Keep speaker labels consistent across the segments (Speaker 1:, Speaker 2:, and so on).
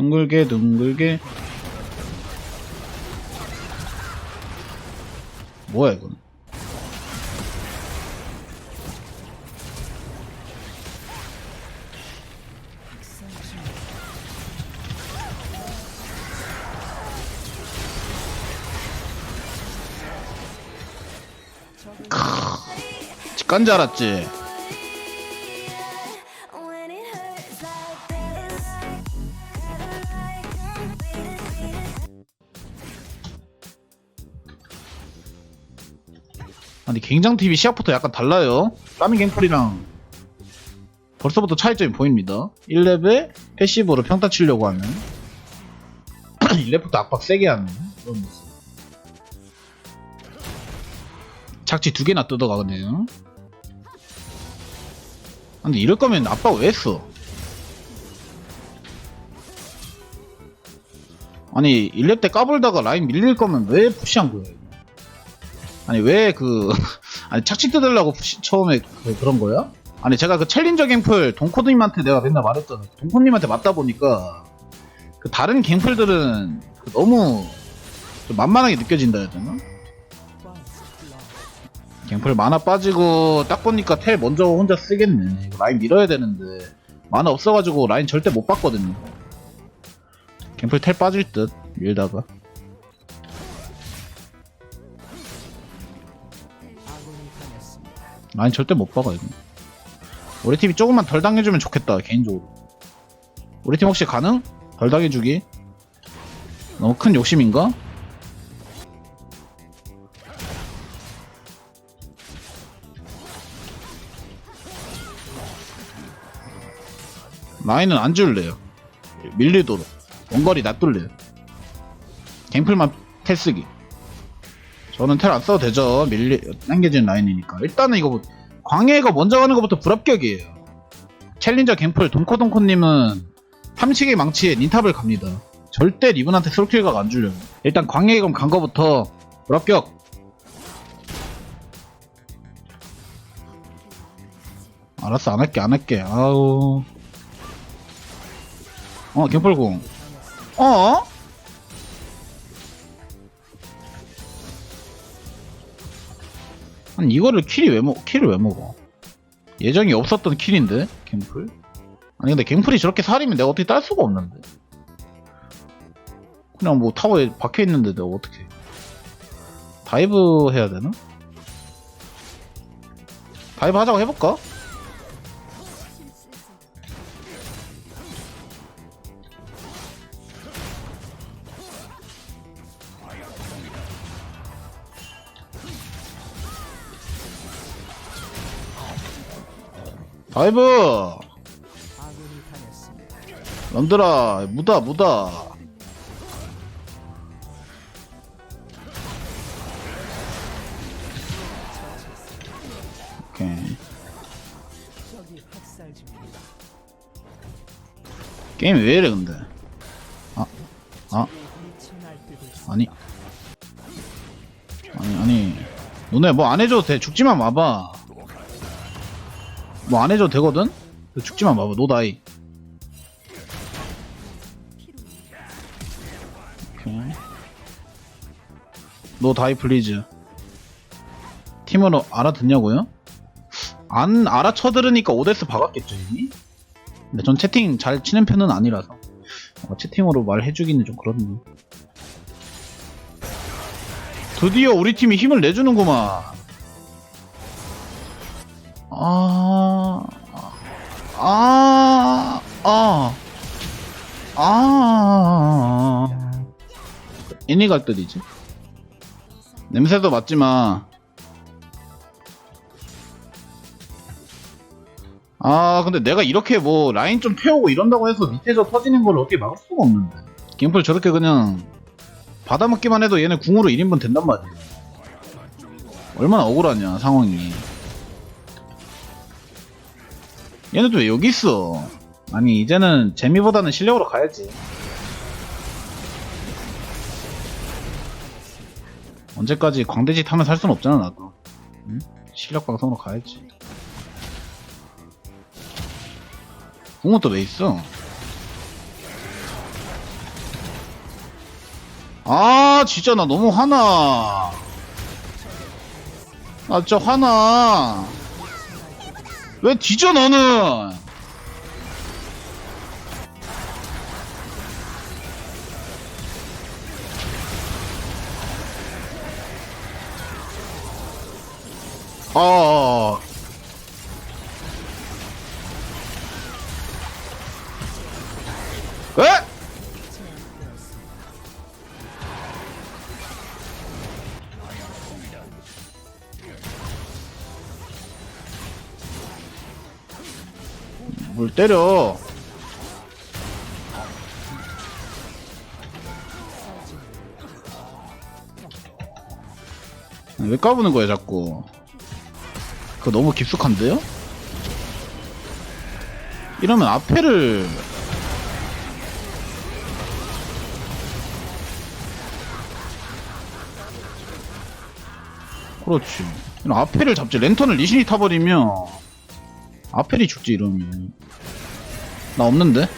Speaker 1: 둥글게 둥글게. 뭐야 이건? 직간 줄 알았지 갱장TV 시작부터 약간 달라요. 까미 갱플이랑 벌써부터 차이점이 보입니다. 1렙에 패시브로 평타 치려고 하는. 1렙부터 압박 세게 하는 그런 모습. 착지 두 개나 뜯어가네요. 근데 이럴 거면 압박 왜 했어? 아니 1렙 때 까불다가 라인 밀릴 거면 왜 푸시한 거예요 아니 왜 그 아니 착취 뜯으려고 처음에 그, 그런 거야? 아니 제가 그 챌린저 갱플 동코님한테 내가 맨날 말했잖아 동코님한테 맞다 보니까 그 다른 갱플들은 그 너무 좀 만만하게 느껴진다 해야 되나? 갱플 만화 빠지고 딱 보니까 텔 먼저 혼자 쓰겠네 라인 밀어야 되는데 만화 없어가지고 라인 절대 못 봤거든요 갱플 텔 빠질 듯 밀다가 라인 절대 못 박아 이거 우리 팀이 조금만 덜 당해주면 좋겠다 개인적으로. 우리 팀 혹시 가능? 덜 당해주기? 너무 큰 욕심인가? 라인은 안 줄래요. 밀리도록. 원거리 놔둘래요. 갱플만 텔 쓰기. 저는 텔 안 써도 되죠. 밀리 당겨진 라인이니까. 일단은 이거 뭐- 광해가 먼저 가는 것부터 불합격이에요. 챌린저 갱플 동코동코님은 탐식의 망치에 닌탑을 갑니다. 절대 리븐한테 솔킬각 안 주려고. 일단 광해검 간 거부터 불합격. 알았어 안 할게 안 할게. 아우. 어 갱플공. 어? 아니 이거를 킬이 왜 먹, 킬을 왜 먹어? 예정이 없었던 킬인데 갱플? 아니 근데 갱플이 저렇게 살이면 내가 어떻게 딸 수가 없는데 그냥 뭐 타워에 박혀 있는데 내가 어떻게 다이브 해야 되나? 다이브 하자고 해볼까? 다이브! 람들아 무다 무다. 오케이. 게임이 왜 이래 근데? 아, 아. 아니. 아니 아니. 너네 뭐 안 해줘도 돼. 죽지만 마봐 뭐 안 해줘도 되거든? 죽지만 마봐 노다이. 오케이. 노다이 플리즈 팀으로 알아듣냐고요? 안 알아쳐 들으니까 오데스 박았겠죠 이미? 근데 전 채팅 잘 치는 편은 아니라서. 어, 채팅으로 말해주기는 좀 그렇네. 드디어 우리 팀이 힘을 내주는구만. 아, 아, 아, 아, 애니 갈 때이지 냄새도 맡지마. 아, 근데 내가 이렇게 뭐 라인 좀 태우고 이런다고 해서 밑에서 터지는 걸 어떻게 막을 수가 없는데. 갱플 저렇게 그냥 받아먹기만 해도 얘네 궁으로 1인분 된단 말이야. 얼마나 억울하냐, 상황이. 얘네도 왜 여기 있어? 아니 이제는 재미보다는 실력으로 가야지. 언제까지 광대짓 하면 살 순 없잖아 나도. 응? 실력 방송으로 가야지. 궁은 또왜 있어? 아 진짜 나 너무 화나 아 진짜 화나 왜 뒤져 너는? 아 때려. 왜 까부는 거야 자꾸? 그거 너무 깊숙한데요? 이러면 앞에를 그렇지. 이런 앞에를 잡지. 랜턴을 리신이 타버리면 앞에리 죽지 이러면 나 없는데?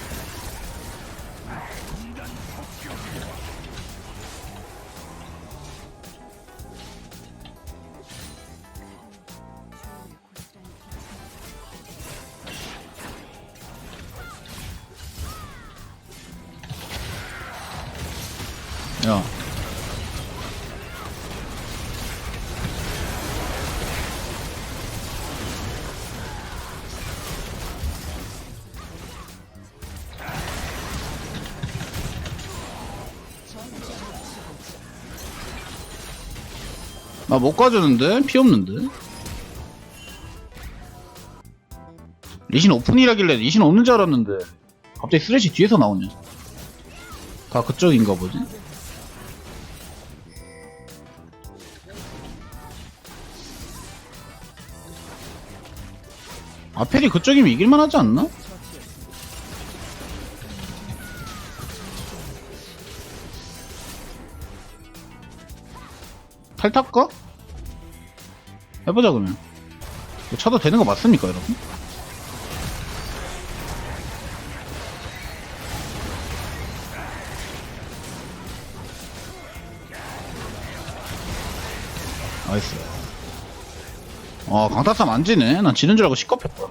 Speaker 1: 야 나 못 가주는데? 피 없는데? 리신 오픈이라길래 리신 없는 줄 알았는데 갑자기 쓰레쉬 뒤에서 나오네 다 그쪽인가 보지? 아펠이 그쪽이면 이길만 하지 않나? 탈 탈까? 해보자 그러면. 차도 되는 거 맞습니까 여러분? 나이스. 아 강타삼 안 지네. 난 지는 줄 알고 시겁했다.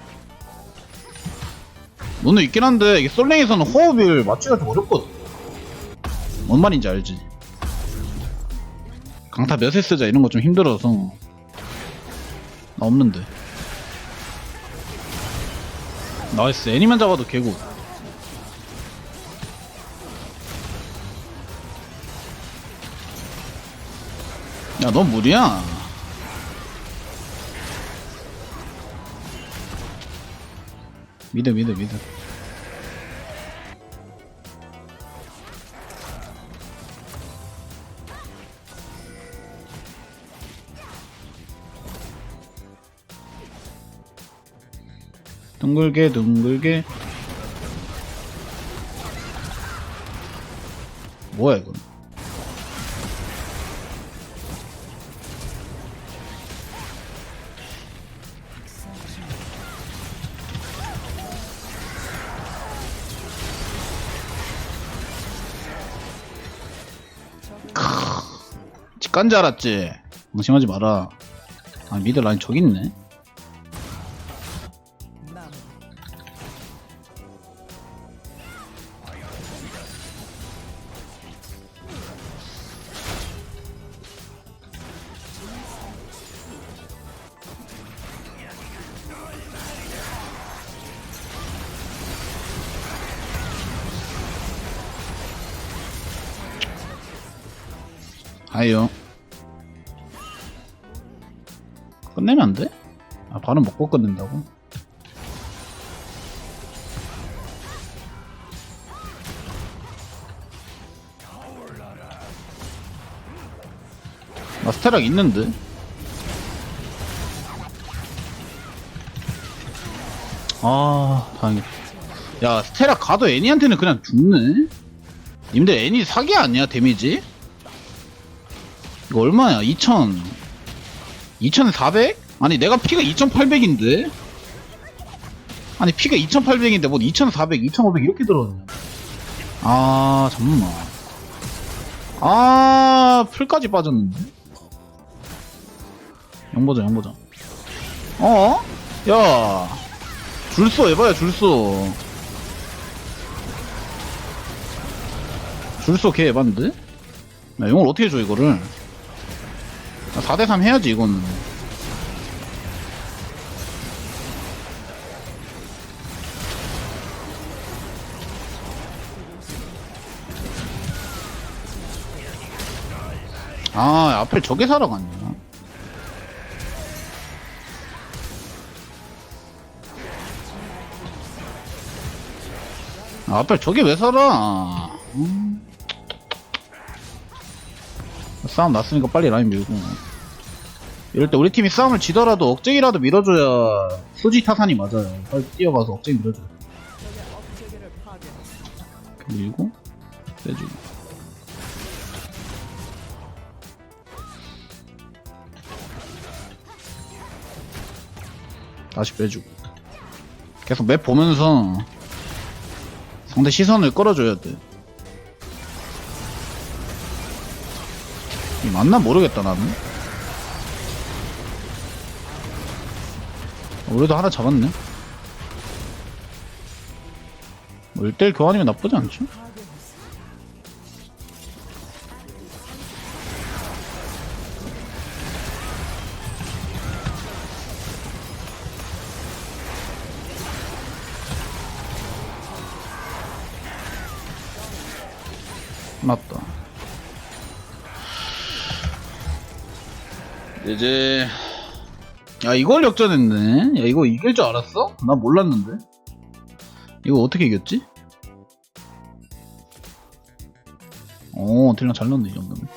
Speaker 1: 너는 있긴 한데 이게 솔랭에서는 호흡을 맞추기가 좀 어렵거든. 뭔 말인지 알지 강타 몇에 쓰자 이런 거 좀 힘들어서. 나 없는데. 나이스. 애니만 잡아도 개구. 야넌 무리야. 믿어 믿어 믿어 둥글게 둥글게. 뭐야 이건? 직간 줄 알았지? 방심하지 마라. 아 미드 라인 저기 있네 아이요. 끝내면 안 돼? 아, 바로 먹고 끝낸다고? 나 스테락 있는데? 아, 다행이다. 야, 스테락 가도 애니한테는 그냥 죽네? 님들 애니 사기 아니야, 데미지? 이거 얼마야? 2000 2400? 아니 내가 피가 2800인데? 아니 피가 2800인데 뭐 2400, 2500 이렇게 들었네 아 잠깐만 아 풀까지 빠졌는데 영보자 영보자 어? 야 줄소 해봐요 줄소 줄소 개 해봤는데? 야 용을 어떻게 줘 이거를 4대3 해야지 이거는. 아 앞에 저게 살아갔냐 아, 앞에 저게 왜 살아? 음. 싸움 났으니까 빨리 라인 밀고. 이럴 때 우리 팀이 싸움을 지더라도 억제기라도 밀어줘야 수지 타산이 맞아요. 빨리 뛰어가서 억제기 밀어줘 밀고 빼주고. 다시 빼주고. 계속 맵 보면서 상대 시선을 끌어줘야 돼. 맞나 모르겠다 나는. 어, 우리도 하나 잡았네. 뭐 1대1 교환이면 나쁘지 않죠? 이제 야 이걸 역전했네. 야 이거 이길 줄 알았어? 나 몰랐는데. 이거 어떻게 이겼지? 오 딜량 잘 넣네 이 정도면.